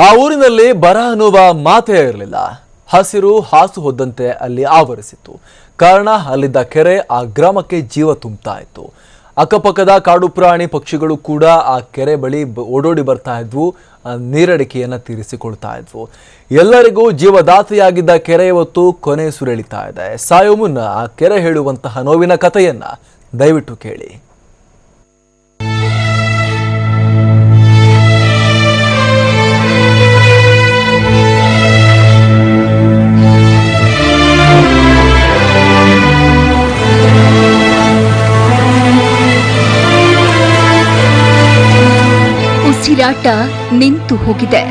ಆ ಊರಿನಲ್ಲಿ ಬರ ಅನ್ನುವ ಮಾತೇ ಇರಲಿಲ್ಲ. ಹಸಿರು ಹಾಸು ಹೊದ್ದಂತೆ ಅಲ್ಲಿ ಆವರಿಸಿತ್ತು. ಕಾರಣ, ಅಲ್ಲಿದ್ದ ಕೆರೆ ಆ ಗ್ರಾಮಕ್ಕೆ ಜೀವ ತುಂಬುತ್ತಾ ಇತ್ತು. ಅಕ್ಕಪಕ್ಕದ ಕಾಡು ಪ್ರಾಣಿ ಪಕ್ಷಿಗಳು ಕೂಡ ಆ ಕೆರೆ ಬಳಿ ಓಡೋಡಿ ಬರ್ತಾ ಇದ್ವು. ನೀರಡಿಕೆಯನ್ನ ತೀರಿಸಿಕೊಳ್ತಾ ಇದ್ವು. ಎಲ್ಲರಿಗೂ ಜೀವದಾತೆಯಾಗಿದ್ದ ಕೆರೆ ಇವತ್ತು ಕೊನೆ ಸುರೆಳಿತಾ ಇದೆ. ಸಾಯೋ ಮುನ್ನ ಆ ಕೆರೆ ಹೇಳುವಂತಹ ನೋವಿನ ಕಥೆಯನ್ನ ದಯವಿಟ್ಟು ಕೇಳಿ. ಉಸಿರಾಟ ನಿಂತು ಹೋಗಿದೆ.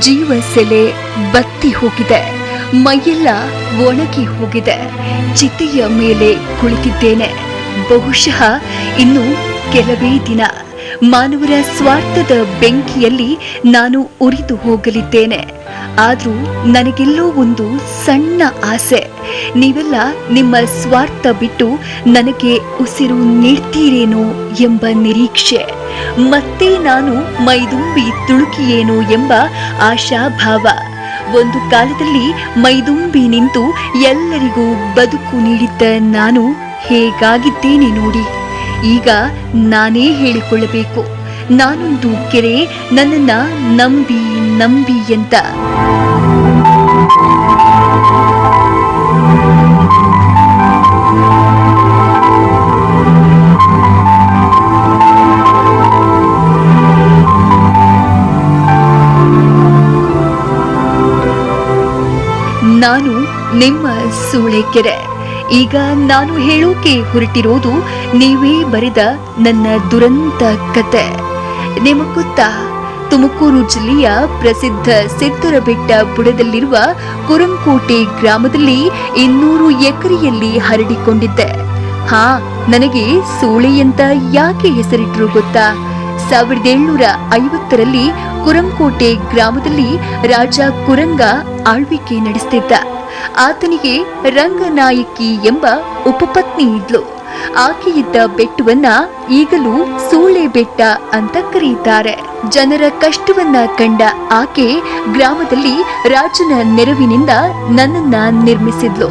ಜೀವ ಸೆಲೆ ಬತ್ತಿ ಹೋಗಿದೆ. ಮೈಯೆಲ್ಲ ಒಣಗಿ ಹೋಗಿದೆ. ಚಿತೆಯ ಮೇಲೆ ಕುಳಿತಿದ್ದೇನೆ. ಬಹುಶಃ ಇನ್ನು ಕೆಲವೇ ದಿನ. ಮಾನವರ ಸ್ವಾರ್ಥದ ಬೆಂಕಿಯಲ್ಲಿ ನಾನು ಉರಿದು ಹೋಗಲಿದ್ದೇನೆ. ಆದರೂ ನನಗೆಲ್ಲೋ ಒಂದು ಸಣ್ಣ ಆಸೆ. ನೀವೆಲ್ಲ ನಿಮ್ಮ ಸ್ವಾರ್ಥ ಬಿಟ್ಟು ನನಗೆ ಉಸಿರು ನೀಡ್ತೀರೇನೋ ಎಂಬ ನಿರೀಕ್ಷೆ. ಮತ್ತೆ ನಾನು ಮೈದುಂಬಿ ತುಳುಕಿಯೇನು ಎಂಬ ಆಶಾಭಾವ. ಒಂದು ಕಾಲದಲ್ಲಿ ಮೈದುಂಬಿ ನಿಂತು ಎಲ್ಲರಿಗೂ ಬದುಕು ನೀಡಿದ್ದ ನಾನು ಹೇಗಾಗಿದ್ದೇನೆ ನೋಡಿ. ಈಗ ನಾನೇ ಹೇಳಿಕೊಳ್ಳಬೇಕು. ನಾನೊಂದು ಕೆರೆ ನನ್ನನ್ನ ನಂಬಿ ನಂಬಿ ಅಂತ ನಾನು ನಿಮ್ಮ ಸೂಳೆಕೆರೆ. ಈಗ ನಾನು ಹೇಳೋಕೆ ಹೊರಟಿರೋದು ನೀವೇ ಬರೆದ ನನ್ನ ದುರಂತ ಕತೆ. ನಿಮಗೆ ಗೊತ್ತಾ? ತುಮಕೂರು ಜಿಲ್ಲೆಯ ಪ್ರಸಿದ್ಧ ಸಿದ್ದರ ಬೆಟ್ಟ ಬುಡದಲ್ಲಿರುವ ಕುರಂಕೋಟೆ ಗ್ರಾಮದಲ್ಲಿ ಇನ್ನೂರು ಎಕರೆಯಲ್ಲಿ ಹರಡಿಕೊಂಡಿದ್ದೆ. ಹಾ, ನನಗೆ ಸೂಳೆ ಅಂತ ಯಾಕೆ ಹೆಸರಿಟ್ರು ಗೊತ್ತಾ? ಸಾವಿರದ ಏಳ್ನೂರ ಐವತ್ತರಲ್ಲಿ ಕುರಂಕೋಟೆ ಗ್ರಾಮದಲ್ಲಿ ರಾಜ ಕುರಂಗ ಆಳ್ವಿಕೆ ನಡೆಸ್ತಿದ್ದ. ಆತನಿಗೆ ರಂಗನಾಯಕಿ ಎಂಬ ಉಪಪತ್ನಿ ಇದ್ಲು. ಆಕೆಯಿದ್ದ ಬೆಟ್ಟವನ್ನ ಈಗಲೂ ಸೂಳೆ ಬೆಟ್ಟ ಅಂತ ಕರೆಯುತ್ತಾರೆ. ಜನರ ಕಷ್ಟವನ್ನ ಕಂಡ ಆಕೆ ಗ್ರಾಮದಲ್ಲಿ ರಾಜನ ನೆರವಿನಿಂದ ನನ್ನನ್ನ ನಿರ್ಮಿಸಿದ್ಲು.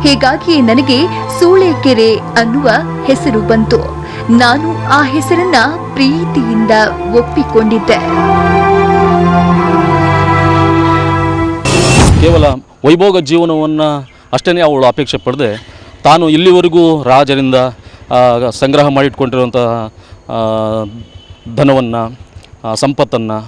ಹೀಗಾಗಿಯೇ ನನಗೆ ಸೂಳೆಕೆರೆ ಅನ್ನುವ ಹೆಸರು ಬಂತು. ನಾನು ಆ ಹೆಸರನ್ನ ಪ್ರೀತಿಯಿಂದ ಒಪ್ಪಿಕೊಂಡಿದ್ದೆ. ಕೇವಲ ವೈಭೋಗ ಜೀವನವನ್ನು ಅಷ್ಟೇ ಅವಳು ಅಪೇಕ್ಷೆ ಪಡೆದೆ. ತಾನು ಇಲ್ಲಿವರೆಗೂ ರಾಜರಿಂದ ಸಂಗ್ರಹ ಮಾಡಿಟ್ಕೊಂಡಿರುವಂಥ ಧನವನ್ನು ಸಂಪತ್ತನ್ನು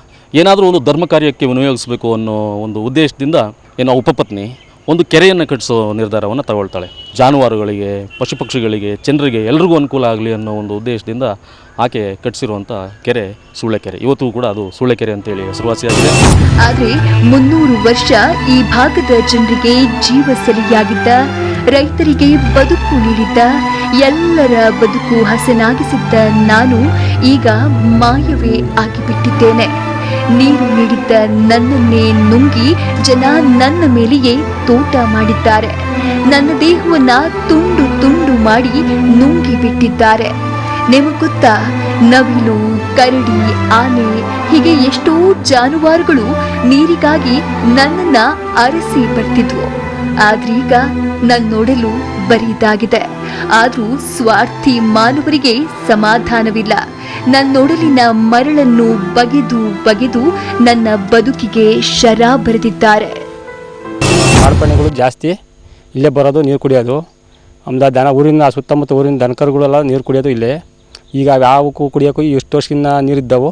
ಏನಾದರೂ ಒಂದು ಧರ್ಮ ಕಾರ್ಯಕ್ಕೆ ವಿನಿಯೋಗಿಸಬೇಕು ಅನ್ನೋ ಒಂದು ಉದ್ದೇಶದಿಂದ ಏನೋ ಉಪಪತ್ನಿ ಒಂದು ಕೆರೆಯನ್ನು ಕಟ್ಟಿಸೋ ನಿರ್ಧಾರವನ್ನು ತಗೊಳ್ತಾಳೆ. ಜಾನುವಾರುಗಳಿಗೆ ಪಶು ಪಕ್ಷಿಗಳಿಗೆ ಜನರಿಗೆ ಎಲ್ರಿಗೂ ಅನುಕೂಲ ಆಗಲಿ ಅನ್ನೋ ಒಂದು ಉದ್ದೇಶದಿಂದ ಆಕೆ ಕಟ್ಟಿಸಿರುವಂಥ ಕೆರೆ ಸೂಳೆಕೆರೆ ಇವತ್ತು ಕೂಡ ಅದು ಸೂಳೆಕೆರೆ ಅಂತೇಳಿ ಹೆಸರುವಾಸಿಯಾಗಿದೆ. ಆದರೆ ಮುನ್ನೂರು ವರ್ಷ ಈ ಭಾಗದ ಜನರಿಗೆ ಜೀವ ಸರಿಯಾಗಿದ್ದ, ರೈತರಿಗೆ ಬದುಕು ನೀಡಿದ್ದ, ಎಲ್ಲರ ಬದುಕು ಹಸನಾಗಿಸಿದ್ದ ನಾನು ಈಗ ಮಾಯವೇ ಆಗಿಬಿಟ್ಟಿದ್ದೇನೆ. ನೀರು ನೀಡಿದ್ದ ನನ್ನನ್ನೇ ನುಂಗಿ ಜನ ನನ್ನ ಮೇಲೆಯೇ ತೋಟ ಮಾಡಿದ್ದಾರೆ. ನನ್ನ ದೇಹವನ್ನ ತುಂಡು ತುಂಡು ಮಾಡಿ ನುಂಗಿ ಬಿಟ್ಟಿದ್ದಾರೆ. ನಿಮಗೆ ನವಿಲು, ಕರಡಿ, ಆನೆ, ಹೀಗೆ ಎಷ್ಟೋ ಜಾನುವಾರುಗಳು ನೀರಿಗಾಗಿ ನನ್ನನ್ನ ಅರಸಿ ಬರ್ತಿದ್ವು. ಆದ್ರೀಗ ನನ್ನ ನೋಡಲು ಬರೀದಾಗಿದೆ. ಆದರೂ ಸ್ವಾರ್ಥಿ ಮಾನವರಿಗೆ ಸಮಾಧಾನವಿಲ್ಲ. ನನ್ನ ನೋಡಲಿನ ಮರಳನ್ನು ಬಗೆದು ಬಗೆದು ನನ್ನ ಬದುಕಿಗೆ ಶರ ಬರೆದಿದ್ದಾರೆ. ಮಾರ್ಪಣೆಗಳು ಜಾಸ್ತಿ. ಇಲ್ಲೇ ಬರೋದು ನೀರು ಕುಡಿಯೋದು. ಆಮೇಲೆ ದನ ಊರಿನ ಸುತ್ತಮುತ್ತ ಊರಿನ ದನಕರುಗಳೆಲ್ಲ ನೀರು ಕುಡಿಯೋದು ಇಲ್ಲೇ. ಈಗ ಯಾವಕ್ಕೂ ಕುಡಿಯೋಕ್ಕೂ ಎಷ್ಟು ವರ್ಷಕ್ಕಿಂತ ನೀರಿದ್ದವು.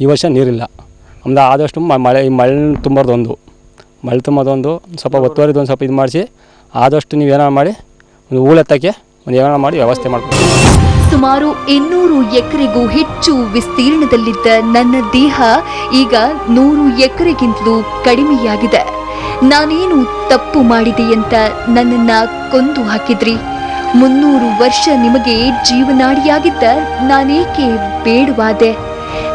ಈ ವರ್ಷ ನೀರಿಲ್ಲ. ಆಮೇಲೆ ಆದಷ್ಟು ಮಳೆ ಮಳೆ ತುಂಬೋದೊಂದು. ಮಳೆ ತುಂಬೋದೊಂದು. ಸ್ವಲ್ಪ ಒತ್ತುವರಿದೊಂದು ಸ್ವಲ್ಪ ಇದು ಮಾಡಿಸಿ ಆದಷ್ಟು ನೀವು ಏನಾರು ಮಾಡಿ ಒಂದು ಹೂಳೆತ್ತಕ್ಕೆ ಒಂದು ಏನ ಮಾಡಿ ವ್ಯವಸ್ಥೆ ಮಾಡಬೇಕು ಸುಮಾರು ಇನ್ನೂರು ಎಕರೆಗೂ ಹೆಚ್ಚು ವಿಸ್ತೀರ್ಣದಲ್ಲಿದ್ದ ನನ್ನ ದೇಹ ಈಗ ನೂರು ಎಕರೆಗಿಂತಲೂ ಕಡಿಮೆಯಾಗಿದೆ. ನಾನೇನು ತಪ್ಪು ಮಾಡಿದೆ ಅಂತ ನನ್ನನ್ನ ಕೊಂದು ಹಾಕಿದ್ರಿ. ಮುನ್ನೂರು ವರ್ಷ ನಿಮಗೆ ಜೀವನಾಡಿಯಾಗಿದ್ದ ನಾನೇಕೆ ಬೇಡವಾದೆ?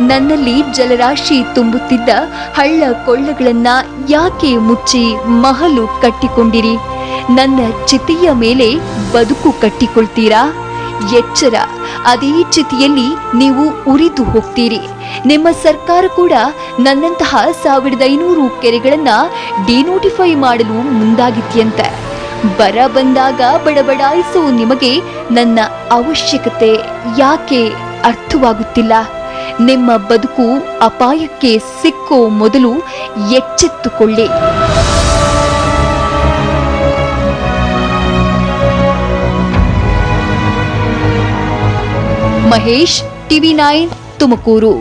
ನನ್ನಲ್ಲಿ ಜಲರಾಶಿ ತುಂಬುತ್ತಿದ್ದ ಹಳ್ಳ ಕೊಳ್ಳಗಳನ್ನ ಯಾಕೆ ಮುಚ್ಚಿ ಮಹಲು ಕಟ್ಟಿಕೊಂಡಿರಿ? ನನ್ನ ಚಿತೆಯ ಮೇಲೆ ಬದುಕು ಕಟ್ಟಿಕೊಳ್ತೀರಾ? ಎಚ್ಚರ. ಅದೇ ಚಿತಿಯಲ್ಲಿ ನೀವು ಉರಿದು ಹೋಗ್ತೀರಿ. ನಿಮ್ಮ ಸರ್ಕಾರ ಕೂಡ ನನ್ನಂತಹ ಸಾವಿರದ ಐನೂರು ಕೆರೆಗಳನ್ನ ಡಿನೋಟಿಫೈ ಮಾಡಲು ಮುಂದಾಗಿದೆಯಂತೆ ಬರ ಬಂದಾಗ ಬಡಬಡಾಯಿಸೋ ನಿಮಗೆ ನನ್ನ ಅವಶ್ಯಕತೆ ಯಾಕೆ ಅರ್ಥವಾಗುತ್ತಿಲ್ಲ? ನಿಮ್ಮ ಬದುಕು ಅಪಾಯಕ್ಕೆ ಸಿಕ್ಕೋ ಮೊದಲು ಎಚ್ಚೆತ್ತುಕೊಳ್ಳಿ. Mahesh TV nine Tumakuru